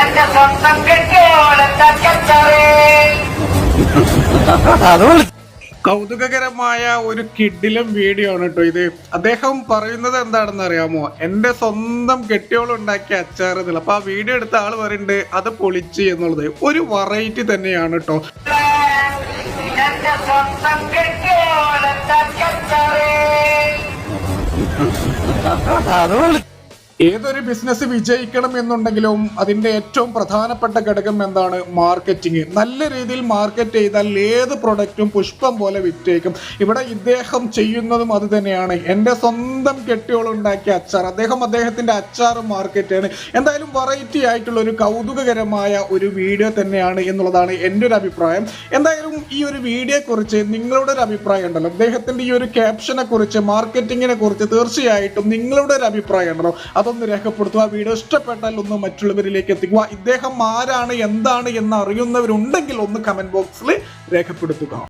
എന്റെ സ്വന്തം കെട്ടിയോളത്തക്കച്ചറേ. കൗതുകകരമായ ഒരു കിഡിലും വീഡിയോ ആണ് കേട്ടോ ഇത്. അദ്ദേഹം പറയുന്നത് എന്താണെന്ന് അറിയാമോ? എന്റെ സ്വന്തം കെട്ടിയോളുണ്ടാക്കിയ അച്ചാർ എന്നുള്ള. അപ്പൊ ആ വീഡിയോ എടുത്ത ആൾ പറയുന്നുണ്ട് അത് പൊളിച്ച് എന്നുള്ളത്. ഒരു വെറൈറ്റി തന്നെയാണ് കേട്ടോ. എന്റെ സ്വന്തം കെട്ടിയോളത്തക്കച്ചറേ. ഏതൊരു ബിസിനസ് വിജയിക്കണം എന്നുണ്ടെങ്കിലും അതിന്റെ ഏറ്റവും പ്രധാനപ്പെട്ട ഘടകം എന്താണ്? മാർക്കറ്റിംഗ് നല്ല രീതിയിൽ മാർക്കറ്റ് ചെയ്താൽ ഏത് പ്രൊഡക്റ്റും പുഷ്പം പോലെ വിറ്റേക്കും. ഇവിടെ ഇദ്ദേഹം ചെയ്യുന്നതും അത് തന്നെയാണ്. എന്റെ സ്വന്തം കെട്ടിയോളുണ്ടാക്കിയ അച്ചാർ. അദ്ദേഹം അദ്ദേഹത്തിന്റെ അച്ചാർ മാർക്കറ്റാണ് എന്തായാലും വെറൈറ്റി ആയിട്ടുള്ള ഒരു കൗതുകകരമായ ഒരു വീഡിയോ തന്നെയാണ് എന്നുള്ളതാണ് എന്റെ ഒരു അഭിപ്രായം. എന്തായാലും ഈ ഒരു വീഡിയോയെക്കുറിച്ച് നിങ്ങളുടെ ഒരു അഭിപ്രായം ഉണ്ടല്ലോ. അദ്ദേഹത്തിന്റെ ഈ ഒരു ക്യാപ്ഷനെക്കുറിച്ച് മാർക്കറ്റിങ്ങിനെ കുറിച്ച് തീർച്ചയായിട്ടും നിങ്ങളുടെ ഒരു അഭിപ്രായം ഉണ്ടല്ലോ. അതൊന്ന് രേഖപ്പെടുത്തുക. വീഡിയോ ഇഷ്ടപ്പെട്ടാൽ ഒന്ന് മറ്റുള്ളവരിലേക്ക് എത്തിക്കുക. ഇദ്ദേഹം ആരാണ് എന്താണ് എന്ന് അറിയുന്നവരുണ്ടെങ്കിൽ ഒന്ന് കമന്റ് ബോക്സിൽ രേഖപ്പെടുത്തുക.